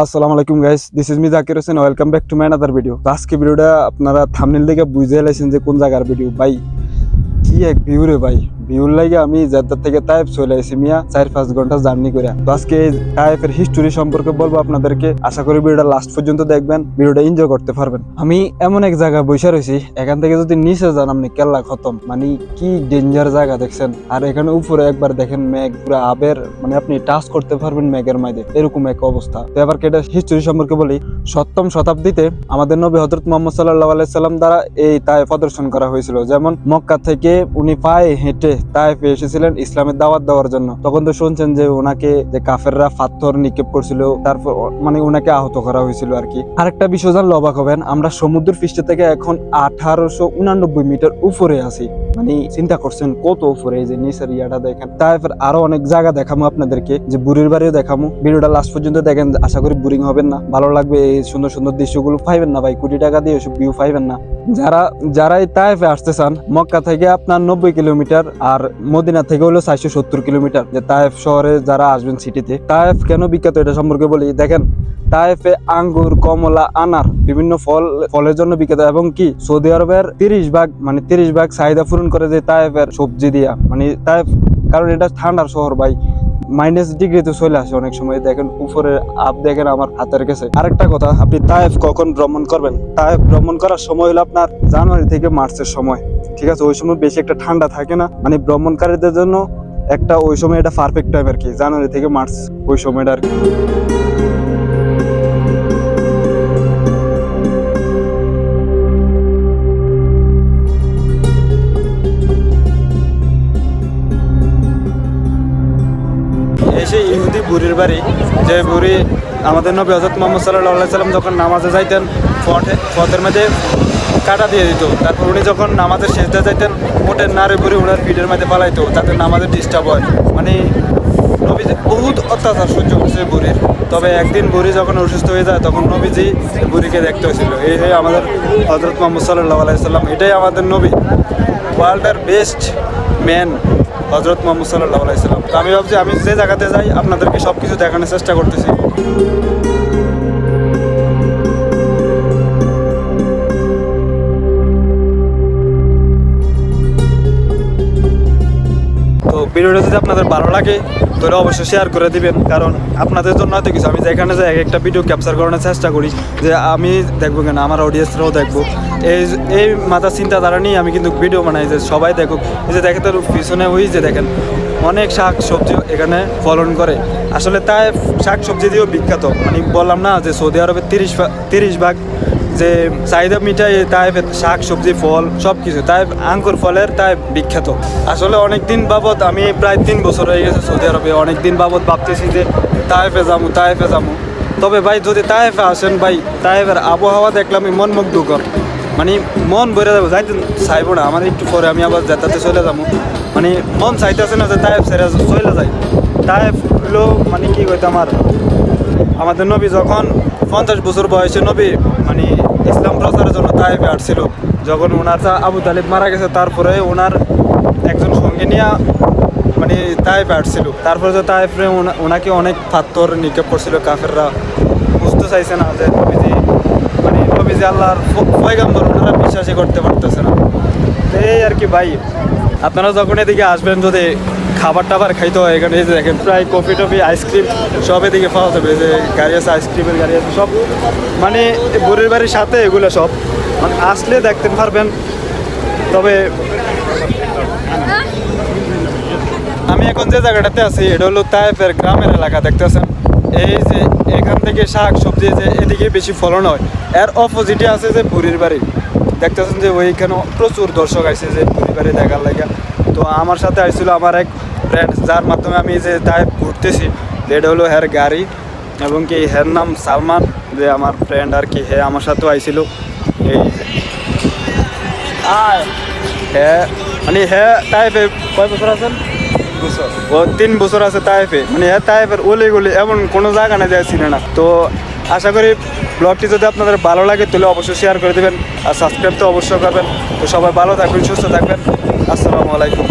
আসসালামু আলাইকুম guys this is me Zakir Hossain welcome back to my other video আজকে ভিডিওটা আপনারা থামনেল দেখে বুঝে লাইছেন যে কোন জায়গার ভিডিও ভাই, কি এক ভিউ রে ভাই। ভিউর লাগে আমি জেদ্দার থেকে তাইফ চলে আসি মিয়া, চার পাঁচ ঘণ্টা জার্নি করে তো আজকে এই তাইফের হিস্টোরি সম্পর্কে বলব আপনাদেরকে। আশা করি ভিডিওটা লাস্ট পর্যন্ত দেখবেন, ভিডিওটা এনজয় করতে পারবেন। আমি এমন এক জায়গায় বসে রয়েছি এখান থেকে যদি নিচে যান আপনি, কেল্লা খতম। মানে কি ডেঞ্জার জায়গা দেখছেন? আর এখানে উপরে একবার দেখেন মেঘ, পুরো আবের মানে আপনি টাচ করতে পারবেন মেঘের মাঝে। এরকম এক অবস্থা। তো এবার কেটে হিস্টোরি সম্পর্কে বলি, সপ্তম শতাব্দীতে আমাদের নবী হজরত মোহাম্মদ সাল্লাহ আলাইসাল্লাম দ্বারা এই তাই প্রদর্শন করা হয়েছিল। যেমন মক্কা থেকে উনি পায়ে হেঁটে তাইফে এসেছিলেন ইসলামের দাওয়াত দেওয়ার জন্য। তখন তো শুনছেন যে ওনাকে যে কাফেররা পাথর নিক্ষেপ করছিল, তারপর মানে ওনাকে আহত করা হয়েছিল আর কি। আরেকটা বিষয় জানলে অবাক হবেন, আমরা সমুদ্র পৃষ্ঠ থেকে এখন আঠারোশো উনানব্বই মিটার উপরে আছি। মানে চিন্তা করছেন কত উপরে এই যে নিচের ইয়াটা দেখেন। তারপর আরও অনেক জায়গা দেখামো আপনাদেরকে, যে বুড়ির বাড়িও দেখামো। ভিডিওটা লাস্ট পর্যন্ত দেখেন, আশা করি বোরিং হবেন না। ভালো লাগবে এই সুন্দর সুন্দর দৃশ্যগুলো পাইবেন না ভাই, কোটি টাকা দিয়ে ওসব ভিউ পাইবেন না। যারা যারা এই তাইফে আসতে চান, মক্কা থেকে আপনার নব্বই কিলোমিটার আর মদিনা থেকে হলো চারশো সত্তর কিলোমিটার। যে তায়েফ শহরে যারা আসবেন সিটিতে, তায়েফ কেন বিখ্যাত এটা সম্পর্কে বলি? দেখেন, তায়েফে আঙ্গুর, কমলা, আনার বিভিন্ন ফল, ফলের জন্য বিখ্যাত। এবং কি, সৌদি আরবের তিরিশ ভাগ মানে তিরিশ ভাগ চাহিদা পূরণ করে যে তায়েফের সবজি দিয়া। মানে তায়েফ, কারণ এটা ঠান্ডার শহর ভাই। মাইনাস ডিগ্রিতে চলে আসে অনেক সময়। দেখেন উপরে আপ দেখেন, আমার হাতের কাছে। আরেকটা কথা, আপনি তায়েফ কখন ভ্রমণ করবেন? তায়েফ ভ্রমণ করার সময় হলো আপনার জানুয়ারি থেকে মার্চের সময়, ঠিক আছে? ওই সময় বেশি একটা ঠান্ডা থাকে না। মানে ভ্রমণকারীদের জন্য একটা, ওই সময় এটা পারফেক্ট টাইম আর কি, জানুয়ারি থেকে মার্চ, ওই সময়টা আর কি। এসে ইহুদি বুড়ির বাড়ি, যে বুড়ি আমাদের নবী হজরত মোহাম্মদ সাল্লাহ সাল্লাম যখন নামাজে যাইতেন ফটে ফতের মধ্যে কাটা দিয়ে দিত। তারপর উনি যখন নামাজের শেষদা যাইতেন ওটের নারে বুড়ি ওনার পিঠের মধ্যে পালাইতো তাতে নামাজের ডিস্টার্ব হয়। মানে নবীজি বহুত অত্যাচার সহ্য করছে বুড়ির। তবে একদিন বুড়ি যখন অসুস্থ হয়ে যায়, তখন নবীজি বুড়িকে দেখতে হয়েছিল। এই যে আমাদের হজরত মোহাম্মদ সাল্লাহ আলাইসাল্লাম এটাই আমাদের নবী। ওয়ার্ল্ডের বেস্ট ম্যান হজরত মোহাম্মদ সাল্লাহ আলাইসাল্লাম তো আমি ভাবছি, আমি যে জায়গাতে যাই, আপনাদেরকে সব কিছু দেখানোর চেষ্টা করতেছি। ভিডিওটা যদি আপনাদের ভালো লাগে, তাহলে অবশ্যই শেয়ার করে দিবেন। কারণ আপনাদের জন্য হয়তো কিছু। আমি যেখানে যাই এক একটা ভিডিও ক্যাপচার করানোর চেষ্টা করি, যে আমি দেখব কেন, আমার অডিয়েন্সরাও দেখব। এই এই মাথা চিন্তাধারা নিয়ে আমি কিন্তু ভিডিও বানাই, যে সবাই দেখুক। এই যে দেখে তার পিছনে ওই যে দেখেন, অনেক শাক সবজি এখানে ফলন করে। আসলে তাই শাক সবজি দিয়েও বিখ্যাত। মানে বললাম না যে সৌদি আরবের তিরিশ তিরিশ ভাগ যে চাহিদা মিঠাই তাই শাক, সবজি, ফল সব কিছু তাই আঙ্কুর ফলের তাই বিখ্যাত। আসলে অনেক দিন বাবদ আমি প্রায় তিন বছর হয়ে গেছে সৌদি আরবে। অনেক দিন বাবদ ভাবতেছি যে তাইফে যাব তাইফে যাব তবে ভাই, যদি তাইফে আসেন ভাই, তাইফের আবহাওয়া দেখলাম মন মুগ্ধকর মানে মন ভরে যাব। যাইতে চাইব না। আমার একটু পরে আমি আবার যেতাতে চলে যাব। মানে মন চাইতেছে না যে তাইফ ছেড়ে চলে যায় তাইফ হলো মানে কি কইতে আমার? আমাদের নবী যখন পঞ্চাশ বছর বয়সে নবী মানে ইসলাম প্রচারের জন্য তাইফে আসছিল। যখন ওনার তা আবু তালিব মারা গেছে, তারপরে ওনার একজন সঙ্গে নিয়ে মানে তাইফে আসছিল। তারপরে যে তাইফে ওনা- ওনাকে অনেক পাথর নিক্ষেপ করছিল, কাফেররা বুঝতে চাইছে না যে নবীজি মানে নবীজি আল্লাহর পয়গাম্বর ওনারা বিশ্বাসই করতে পারতেছে না। এই আর কি ভাই, আপনারা যখন এদিকে আসবেন যদি খাবার টাবার খাইতে হয়, এখানে এই যে দেখেন, প্রায় কফি টফি আইসক্রিম সব এদিকে পাওয়া যাবে যে গাড়ি আছে আইসক্রিমের গাড়ি আছে, সব মানে বুড়ির বাড়ির সাথে এগুলো সব। মানে আসলে দেখতে পারবেন, তবে আমি এখন যে জায়গাটাতে আছি, এটা হলো তাইফের গ্রামের এলাকা দেখতেছেন এই যে এখান থেকে শাক সবজি যে এদিকে বেশি ফলন হয়। এর অপোজিটে আছে যে বুড়ির বাড়ি। দেখতেছেন যে ওইখানে প্রচুর দর্শক আছে যে বুড়ির বাড়ি দেখার লাগে তো আমার সাথে আসছিল আমার এক ফ্রেন্ড যার মাধ্যমে আমি যে তাই ঘুরতেছি এটা হলো হ্যার গাড়ি এবং কি হ্যার নাম সালমান যে আমার ফ্রেন্ড আর কি হ্যাঁ আমার সাথেও আইছিল। এই। হ্যাঁ মানে হ্যাঁ তাইফে কয় বছর আছেন ও তিন বছর আছে তাইফে মানে হ্যাঁ তাইফের ওলি গলি এমন কোনো জায়গা না যায় চিনে না। তো আশা করি ব্লগটি যদি আপনাদের ভালো লাগে তাহলে অবশ্যই শেয়ার করে দেবেন আর সাবস্ক্রাইব তো অবশ্যই করবেন। তো সবাই ভালো থাকবেন সুস্থ থাকবেন। আসসালামু আলাইকুম।